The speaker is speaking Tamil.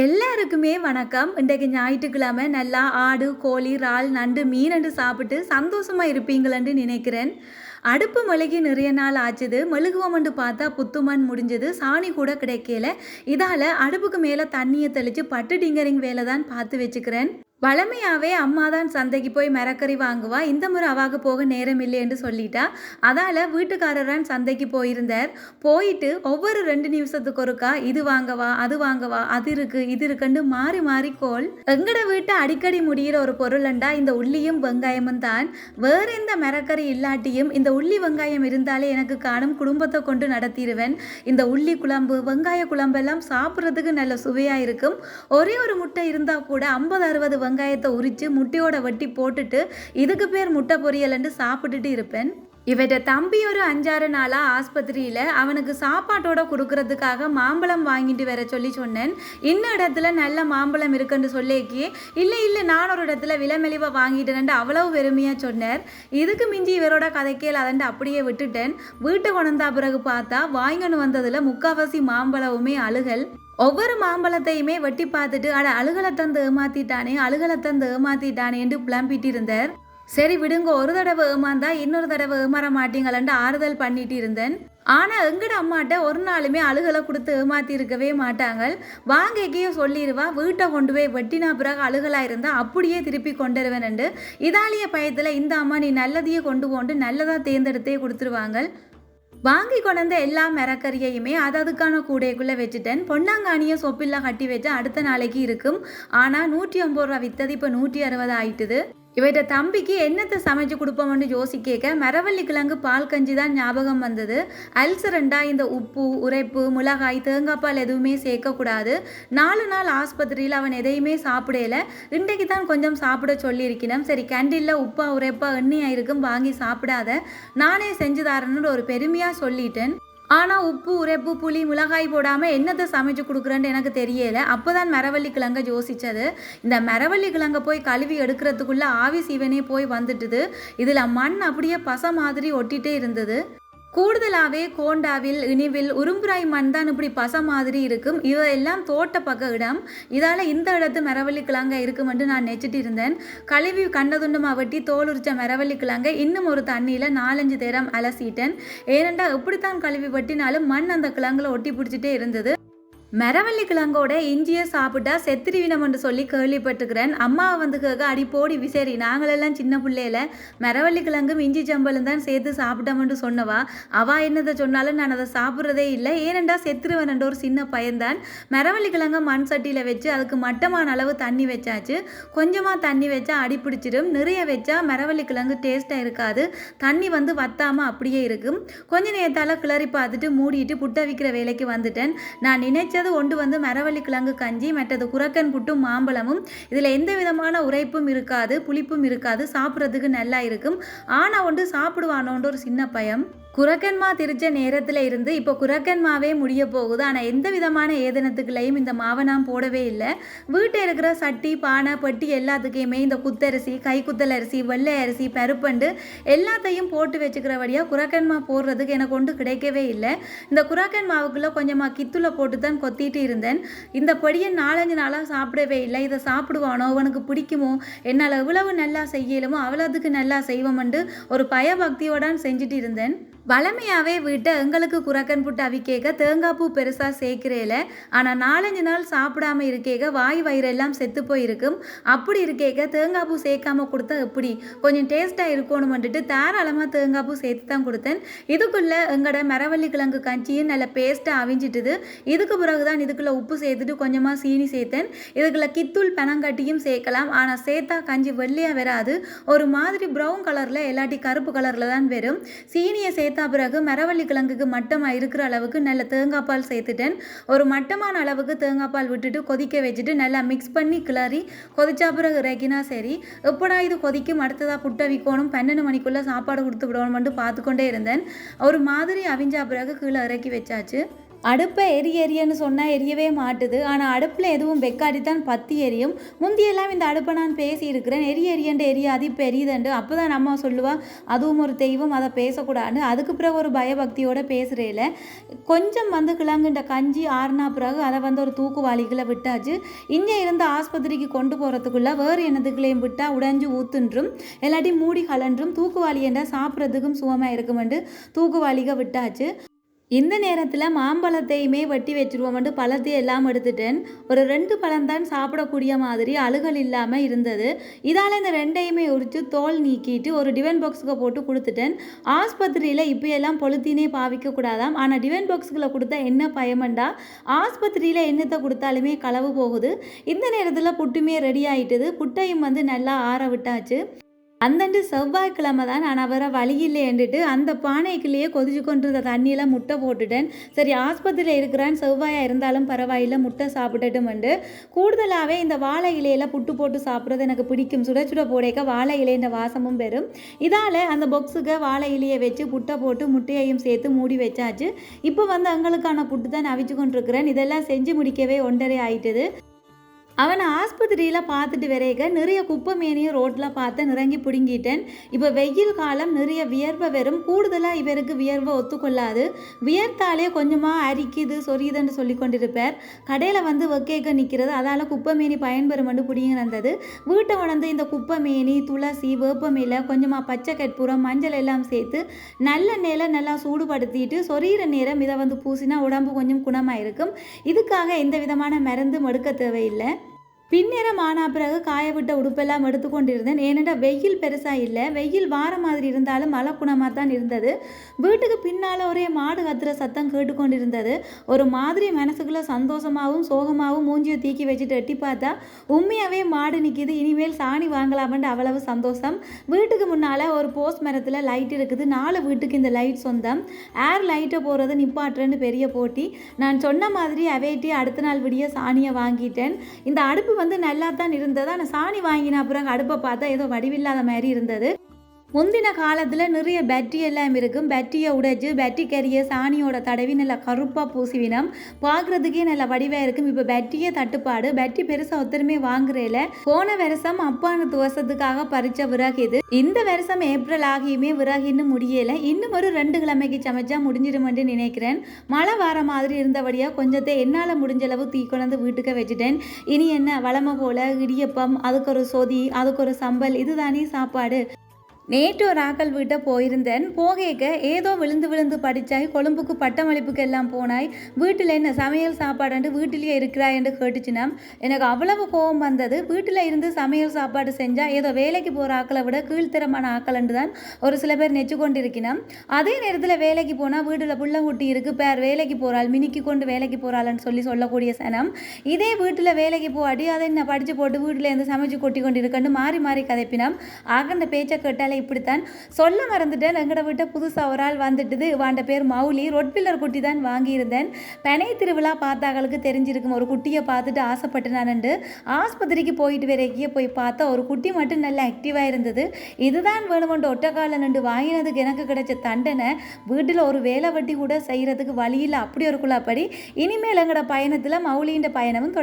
எல்லாருக்குமே வணக்கம். இன்றைக்கு ஞாயிற்றுக்கிழமை. நல்லா ஆடு கோழி இறால் நண்டு மீன் சாப்பிட்டு சந்தோஷமா இருப்பீங்களன்னு நினைக்கிறேன். அடுப்பு மொழிகி நிறைய நாள் ஆச்சுது. மெழுகுவமண்டு பார்த்தா புத்துமண் முடிஞ்சது. சாணி கூட கிடைக்கல. இதால் அடுப்புக்கு மேலே தண்ணியை தெளித்து பட்டு டிங்கரிங் வேலை தான் பார்த்து வச்சுக்கிறேன். வழமையாகவே அம்மா தான் சந்தைக்கு போய் மரக்கறி வாங்குவா. இந்த முறை அவாக போக நேரம் இல்லை என்று சொல்லிட்டா. அதால் வீட்டுக்காரரான் சந்தைக்கு போயிருந்தார். போயிட்டு ஒவ்வொரு ரெண்டு நிமிஷத்துக்கு ஒருக்கா இது வாங்கவா அது வாங்கவா அது இருக்கு இது இருக்குன்னு மாறி மாறி கோல். எங்கட வீட்டை அடிக்கடி முடிகிற ஒரு பொருளண்டா இந்த உள்ளியும் வெங்காயமும் தான். வேற எந்த மரக்கறி இல்லாட்டியும் இந்த உள்ளி வெங்காயம் இருந்தாலே எனக்கு காணும் குடும்பத்தை கொண்டு நடத்திடுவேன். இந்த உள்ளி குழம்பு வெங்காய குழம்பெல்லாம் சாப்பிட்றதுக்கு நல்ல சுவையாக இருக்கும். ஒரே ஒரு முட்டை இருந்தால் கூட ஐம்பது அறுபது வெங்காயத்தை உரித்து முட்டையோட வட்டி போட்டுட்டு இதுக்கு பேர் முட்டை பொரியலன்னு சாப்பிட்டுட்டு இருப்பேன். இவற்ற தம்பி ஒரு அஞ்சாறு நாளாக ஆஸ்பத்திரியில் அவனுக்கு சாப்பாட்டோட கொடுக்கறதுக்காக மாம்பழம் வாங்கிட்டு வர சொல்லி சொன்னேன். இன்ன இடத்துல நல்ல மாம்பழம் இருக்குன்னு சொல்லிக்கி இல்லை இல்லை நான் ஒரு இடத்துல விலைமெளிவாக வாங்கிட்டேன்ட்டு அவ்வளவு பெருமையாக சொன்னார். இதுக்கு மிஞ்சி இவரோட கதைக்கேல் அதன்ட்டு அப்படியே விட்டுட்டேன். வீட்டை கொண்டா பிறகு பார்த்தா வாங்கின்னு வந்ததில் முக்காவாசி மாம்பழமுமே அழுகல். ஒவ்வொரு மாம்பழத்தையுமே வெட்டி பார்த்துட்டு அட அழுகலை தந்து ஏமாத்திட்டானே அழுகலை தந்து ஏமாத்திட்டானேன்ட்டு புலம்பிட்டு இருந்தார். சரி விடுங்க ஒரு தடவை ஏமாந்தா இன்னொரு தடவை ஏமாற மாட்டீங்களன்ட்டு ஆறுதல் பண்ணிட்டு இருந்தேன். ஆனால் எங்கட அம்மாட்ட ஒரு நாளுமே அழுகலை கொடுத்து ஏமாத்தி இருக்கவே மாட்டாங்க வாங்கிக்கையும் சொல்லிடுவா வீட்டை கொண்டு போய் வெட்டினா பிறகு அழுகலாக இருந்தால் அப்படியே திருப்பி கொண்டுருவேன்ண்டு இதாலிய பயத்தில் இந்த அம்மா நீ நல்லதையே கொண்டு போண்டு நல்லதாக தேர்ந்தெடுத்தே கொடுத்துருவாங்க வாங்கி கொண்டு எல்லா மிரக்கறியையுமே அது அதுக்கான கூடைக்குள்ளே வச்சுட்டேன். பொன்னாங்கானியை சொப்பில்லாம் கட்டி வச்சு அடுத்த நாளைக்கு இருக்கும். ஆனால் நூற்றி ஐம்பது ரூபா வித்தது இப்போ நூற்றி அறுபது ஆயிட்டுது. இவற்ற தம்பிக்கு என்னத்தை சமைச்சு கொடுப்போம்னு யோசிக்க மரவள்ளி கிழங்கு பால் கஞ்சி தான் ஞாபகம் வந்தது. அல்சரண்டா இந்த உப்பு உரைப்பு மிளகாய் தேங்காய்பால் எதுவுமே சேர்க்கக்கூடாது. நாலு நாள் ஆஸ்பத்திரியில் அவன் எதையுமே சாப்பிடல. இன்றைக்கு தான் கொஞ்சம் சாப்பிட சொல்லியிருக்கணும். சரி கேண்டீனில் உப்பா உரைப்பா எண்ணெயாக இருக்கும் வாங்கி சாப்பிடாத. நானே செஞ்சு தரேன்னு ஒரு பெருமையாக சொல்லிட்டேன். ஆனால் உப்பு உரைப்பு புளி மிளகாய் போடாமல் என்னத்தை சமைச்சு கொடுக்குறேன்னு எனக்கு தெரியலை. அப்போ தான் மரவள்ளி கிழங்க யோசித்தது இந்த மரவள்ளி கிழங்க போய் கழுவி எடுக்கிறதுக்குள்ளே ஆவி சீவனே போய் வந்துட்டுது. இதில் மண் அப்படியே பசை மாதிரி ஒட்டிகிட்டே இருந்தது. கூடுதலாகவே கோண்டாவில் இனிவில் உரும்புராய் மண் தான் இப்படி பசை மாதிரி இருக்கும். இவையெல்லாம் தோட்ட பக்க இடம். இதால் இந்த இடத்து மரவள்ளி கிழங்க இருக்குமென்று நான் நெச்சிட்டு இருந்தேன். கழுவி கண்டதுண்டமாக வெட்டி தோல் உரிச்ச மரவள்ளி கிழங்க இன்னும் ஒரு தண்ணியில் நாலஞ்சு தேரம் அலசிட்டேன். ஏனெண்டா எப்படித்தான் கழுவி வெட்டினாலும் மண் அந்த கிழங்குல ஒட்டி பிடிச்சிட்டே இருந்தது. மரவள்ளி கிழங்கோட இஞ்சியை சாப்பிட்டா செத்திரிவினம் என்று சொல்லி கேள்விப்பட்டிருக்கிறேன். அம்மாவை வந்து கேட்க அடி போடி விசேரி நாங்களெல்லாம் சின்ன பிள்ளையில மரவள்ளி கிழங்கும் இஞ்சி சம்பளும் தான் சேர்த்து சாப்பிட்டோம்னு சொன்னவா. அவா என்னதை சொன்னாலும் நான் அதை சாப்பிட்றதே இல்லை. ஏனெண்டா செத்துருவன் ஒரு சின்ன பையன்தான். மரவள்ளி கிழங்க மண் சட்டியில் வச்சு அதுக்கு மட்டமான அளவு தண்ணி வச்சாச்சு. கொஞ்சமாக தண்ணி வச்சா அடி பிடிச்சிடும். நிறைய வச்சா மரவள்ளி கிழங்கு டேஸ்ட்டாக இருக்காது. தண்ணி வந்து வத்தாமல் அப்படியே இருக்கும். கொஞ்ச நேரத்தால் கிளறி பார்த்துட்டு மூடிட்டு புட்டை விற்கிற வேலைக்கு வந்துட்டேன். நான் நினைச்ச மற்றது ஒன்று வந்து மரவள்ளி கிழங்கு கஞ்சி மற்றது குரக்கன் புட்டும் மாம்பழமும். இதில் எந்த விதமான உரைப்பும் இருக்காது புளிப்பும் இருக்காது சாப்பிட்றதுக்கு நல்லா இருக்கும். ஆனால் ஒன்று சாப்பிடுவானோன்ற ஒரு சின்ன பயம். குரக்கன்மா திரிச்ச நேரத்தில் இருந்து இப்போ குரக்கன்மாவே முடிய போகுது. ஆனால் எந்த விதமான ஏதனத்துக்குள்ளேயும் இந்த மாவை நான் போடவே இல்லை. வீட்டில் இருக்கிற சட்டி பானை பட்டி எல்லாத்துக்குமே இந்த குத்தரிசி கை குத்தல் அரிசி வெள்ளை அரிசி பருப்பண்டு எல்லாத்தையும் போட்டு வச்சுக்கிறபடியாக குரக்கன்மா போடுறதுக்கு எனக்கு ஒன்று கிடைக்கவே இல்லை. இந்த குரக்கன் மாவுக்குள்ளே கொஞ்சமாக கித்துல போட்டு தான் கொத்திட்டு இருந்தேன். இந்த பொடியை நாலஞ்சு நாளாக சாப்பிடவே இல்லை. இதை சாப்பிடுவானோ? அவனுக்கு பிடிக்குமோ? என்னால் எவ்வளவு நல்லா செய்யலுமோ அவ்வளோத்துக்கு நல்லா செய்வோம்ண்டு ஒரு பயபக்தியோடான் செஞ்சுட்டு இருந்தேன். வளமையாகவே விட்டு எங்களுக்கு குரக்கன் புட்டு அவிக்கேக்க தேங்காய் பூ பெருசாக சேர்க்கிறேல ஆனால் நாலஞ்சு நாள் சாப்பிடாம இருக்கேக்க வாய் வயிறெல்லாம் செத்து போயிருக்கும். அப்படி இருக்கேக்க தேங்காய் பூ சேர்க்காம கொடுத்தா எப்படி? கொஞ்சம் டேஸ்ட்டாக இருக்கணும் வந்துட்டு தாராளமாக தேங்காய் பூ சேர்த்து தான் கொடுத்தேன். இதுக்குள்ளே எங்களோட மரவள்ளி கிழங்கு கஞ்சியும் நல்ல பேஸ்ட்டாக அவிஞ்சிட்டுது. இதுக்கு பிறகு தான் இதுக்குள்ளே உப்பு சேர்த்துட்டு கொஞ்சமாக சீனி சேர்த்தேன். இதுக்குள்ளே கித்தூள் பெனங்கட்டியும் சேர்க்கலாம். ஆனால் சேர்த்தா கஞ்சி வெள்ளையாக வராது. ஒரு மாதிரி ப்ரௌன் கலரில் இல்லாட்டி கருப்பு கலரில் தான் வரும். சீனியை சேர்த்து சேர்த்தா பிறகு மரவள்ளி கிழங்குக்கு மட்டமாக இருக்கிற அளவுக்கு நல்ல தேங்காய் பால் சேர்த்துட்டேன். ஒரு மட்டமான அளவுக்கு தேங்காய் பால் விட்டுட்டு கொதிக்க வச்சுட்டு நல்லா மிக்ஸ் பண்ணி கிளறி கொதிச்சா பிறகு இறக்கினா சரி. எப்படா இது கொதிக்கும்? அடுத்ததாக புட்டை விற்கணும் பன்னெண்டு மணிக்குள்ளே சாப்பாடு கொடுத்து விடணும்னு பார்த்துக்கொண்டே இருந்தேன். ஒரு மாதிரி அவிஞ்சா பிறகு கீழே இறக்கி வச்சாச்சு. அடுப்பை எரி எரியன்னு சொன்னால் எரியவே மாட்டுது. ஆனால் அடுப்பில் எதுவும் வெக்காடித்தான் பத்தி எரியும். முந்தியெல்லாம் இந்த அடுப்பை நான் பேசியிருக்கிறேன். எரி எரியண்டு எரியாது இப்போ எரியுதண்டு. அப்போ தான் நம்ம சொல்லுவா அதுவும் ஒரு தெய்வம் அதை பேசக்கூடாதுன்னு. அதுக்கு பிறகு ஒரு பயபக்தியோடு பேசுகிறேல கொஞ்சம் வந்து கிழங்குண்ட கஞ்சி ஆறுனா பிறகு அதை வந்து ஒரு தூக்குவாளிகளை விட்டாச்சு. இங்கே இருந்து ஆஸ்பத்திரிக்கு கொண்டு போகிறதுக்குள்ளே வேறு என்னதுக்குள்ளேயும் விட்டால் உடைஞ்சு ஊத்துன்றும். இல்லாட்டி மூடி கலன்றும் தூக்குவாளி என்றால் சாப்பிட்றதுக்கும் சுகமாக இருக்குமெண்டு தூக்குவாளிக விட்டாச்சு. இந்த நேரத்தில் மாம்பழத்தையுமே வெட்டி வச்சுருவோம்ட்டு பழத்தையும் எல்லாம் எடுத்துட்டேன். ஒரு ரெண்டு பழம் தான் சாப்பிடக்கூடிய மாதிரி அழுகல் இல்லாமல் இருந்தது. இதால் இந்த ரெண்டையுமே உரித்து தோல் நீக்கிட்டு ஒரு டிவன் பாக்ஸுக்கு போட்டு கொடுத்துட்டேன். ஆஸ்பத்திரியில் இப்போ எல்லாம் பொழுத்தினே பாவிக்கக்கூடாதாம் ஆனால் டிவன் பாக்ஸுக்குள்ள கொடுத்தா என்ன பயமண்டா? ஆஸ்பத்திரியில் என்னத்தை கொடுத்தாலுமே களவு போகுது. இந்த நேரத்தில் புட்டுமே ரெடி ஆகிட்டுது புட்டையும் வந்து நல்லா ஆற விட்டாச்சு. அந்தண்டு செவ்வாய்க்கிழமை தான் நான் அவரை வழியில்லைன்ட்டு அந்த பானைக்குள்ளேயே கொதிச்சு கொண்டிருந்த தண்ணியில் முட்டை போட்டுட்டேன். சரி ஆஸ்பத்திரியில் இருக்கிறான் செவ்வாயாக இருந்தாலும் பரவாயில்ல முட்டை சாப்பிட்டுட்டுமெண்டு கூடுதலாகவே இந்த வாழை இலையில் புட்டு போட்டு சாப்பிட்றது எனக்கு பிடிக்கும். சுட சுட போடேக்க வாழை இலைன்ற வாசமும் பெறும். இதால் அந்த பொக்ஸுக்கு வாழை இலையை வச்சு புட்டை போட்டு முட்டையையும் சேர்த்து மூடி வச்சாச்சு. இப்போ வந்து எங்களுக்கான புட்டு தான் அவிச்சு கொண்டிருக்கிறேன். இதெல்லாம் செஞ்சு முடிக்கவே ஒன்றரை ஆயிட்டுது. அவனை ஆஸ்பத்திரியில் பார்த்துட்டு வரைக நிறைய குப்பை மேனியும் ரோட்டில் பார்த்து நிறங்கி பிடுங்கிட்டேன். இப்போ வெயில் காலம் நிறைய வியர்வை வெறும் கூடுதலாக இவருக்கு வியர்வை ஒத்துக்கொள்ளாது. வியர்த்தாலே கொஞ்சமாக அரிக்குது சொரியுதுன்னு சொல்லி கொண்டிருப்பார். கடையில் வந்து வெக்கேக்க நிற்கிறது அதால் குப்பை மேனி பயன்பெறுமெண்டு பிடிங்கி வீட்டை உணர்ந்து இந்த குப்பை மேனி துளசி வேப்பமில்லை கொஞ்சமாக பச்சை கற்பூரம் மஞ்சள் எல்லாம் சேர்த்து நல்ல நேல நல்லா சூடுபடுத்திட்டு சொரியிற நேரம் இதை வந்து பூசினா உடம்பு கொஞ்சம் குணமாக இருக்கும் இதுக்காக எந்த விதமான மருந்தும் எடுக்க தேவையில்லை. பின்னிறம் ஆன பிறகு காய விட்ட உடுப்பெல்லாம் எடுத்துக்கொண்டிருந்தேன். ஏனென்றால் வெயில் பெருசாக இல்லை. வெயில் வார மாதிரி இருந்தாலும் மழை குணமாக தான் இருந்தது. வீட்டுக்கு பின்னால் ஒரே மாடு கத்துற சத்தம் கேட்டுக்கொண்டிருந்தது. ஒரு மாதிரி மனசுக்குள்ளே சந்தோஷமாகவும் சோகமாகவும் மூஞ்சியை தீக்கி வச்சுட்டு எட்டி பார்த்தா உண்மையாகவே மாடு நிற்கிது இனிமேல் சாணி வாங்கலாமன்ட்டு அவ்வளவு சந்தோஷம். வீட்டுக்கு முன்னால் ஒரு போஸ்ட் மரத்தில் லைட் இருக்குது. நாலு வீட்டுக்கு இந்த லைட் சொந்தம். ஏர் லைட்டை போகிறது நிப்பாட்டுறேன்னு பெரிய போட்டி. நான் சொன்ன மாதிரி அவேட்டி அடுத்த நாள் விடிய சாணியை வாங்கிட்டேன். இந்த அடுப்பு வந்து நல்லா தான் இருந்தது. ஆனால் சாணி வாங்கின அப்புறம் அடுப்பை பார்த்தா ஏதோ வடிவில்லாத மாதிரி இருந்தது. முந்தின காலத்தில் நிறைய பேட்டரி எல்லாம் இருக்கும். பேட்டரியை உடைச்சு பேட்டரி கறியை சாணியோட தடவி நல்லா கருப்பாக பூசிவினம் பார்க்குறதுக்கே நல்லா வடிவாக இருக்கும். இப்போ பேட்டரியே தட்டுப்பாடு. பேட்டரி பெருசாக ஒத்தருமே வாங்குறேல. போன வருஷம் அப்பான துவசத்துக்காக பறித்த விறகு இது. இந்த வருஷம் ஏப்ரல் ஆகியுமே விறகு இன்னும் முடியலை. இன்னும் ஒரு ரெண்டு கிழமைக்கு சமைச்சா முடிஞ்சிருமென்று நினைக்கிறேன். மழை வர மாதிரி இருந்தபடியாக கொஞ்சத்தை என்னால் முடிஞ்ச அளவு தீ கொண்டு வீட்டுக்கு வச்சுட்டேன். இனி என்ன? வளமை போல இடியப்பம் அதுக்கு ஒரு சொதி அதுக்கு ஒரு சம்பல் இதுதானே சாப்பாடு. நேற்று ஒரு ஆக்கள் வீட்டை போயிருந்தேன். போகேக்க ஏதோ விழுந்து விழுந்து படித்தாய் கொழும்புக்கு பட்டமளிப்புக்கு எல்லாம் போனாய். வீட்டில் என்ன சமையல் சாப்பாடு வீட்டிலேயே இருக்கிறாய் என்று கேட்டுச்சுனா எனக்கு அவ்வளவு கோபம் வந்தது. வீட்டில் இருந்து சமையல் சாப்பாடு செஞ்சால் ஏதோ வேலைக்கு போகிற ஆக்களை விட கீழ்த்தரமான ஆக்கள்ன்று தான் ஒரு சில பேர் நெச்சு கொண்டு அதே நேரத்தில் வேலைக்கு போனால் வீட்டில் புள்ள குட்டி இருக்குது பேர் வேலைக்கு போகிறாள் மினிக்கு கொண்டு வேலைக்கு போகிறாள்னு சொல்லி சொல்லக்கூடிய சனம். இதே வீட்டில் வேலைக்கு போகாட்டி அதை என்ன படித்து போட்டு வீட்டில் இருந்து சமைச்சு கொட்டி கொண்டு இருக்கன்னு மாறி மாறி கதைப்பினம். ஆகண்ட பேச்சை கேட்டாலே இப்படித்தான் சொல்ல மறந்துட்டேன். எங்கட விட்ட புதுசாக ஒரு ஆள் வந்துட்டுது. வாண்ட பேர் மௌலி. ரொட்பில்லர் குட்டி தான் வாங்கியிருந்தேன். பெனை திருவிழா பார்த்தாங்களுக்கு தெரிஞ்சிருக்கும். ஒரு குட்டியை பார்த்துட்டு ஆசைப்பட்டு நானண்டு ஆஸ்பத்திரிக்கு போயிட்டு வரைக்கே போய் பார்த்தா ஒரு குட்டி மட்டும் நல்லா ஆக்டிவாக இருந்தது. இதுதான் வேணுமென்று ஒட்டக்கால நின்று வாங்கினதுக்கு எனக்கு கிடைச்ச தண்டனை. வீட்டில் ஒரு வேலை வட்டி கூட செய்கிறதுக்கு வழியில் அப்படி ஒரு குழாப்படி. இனிமேல் எங்களோட பயணத்தில் மௌலியின் பயணமும் தொடர்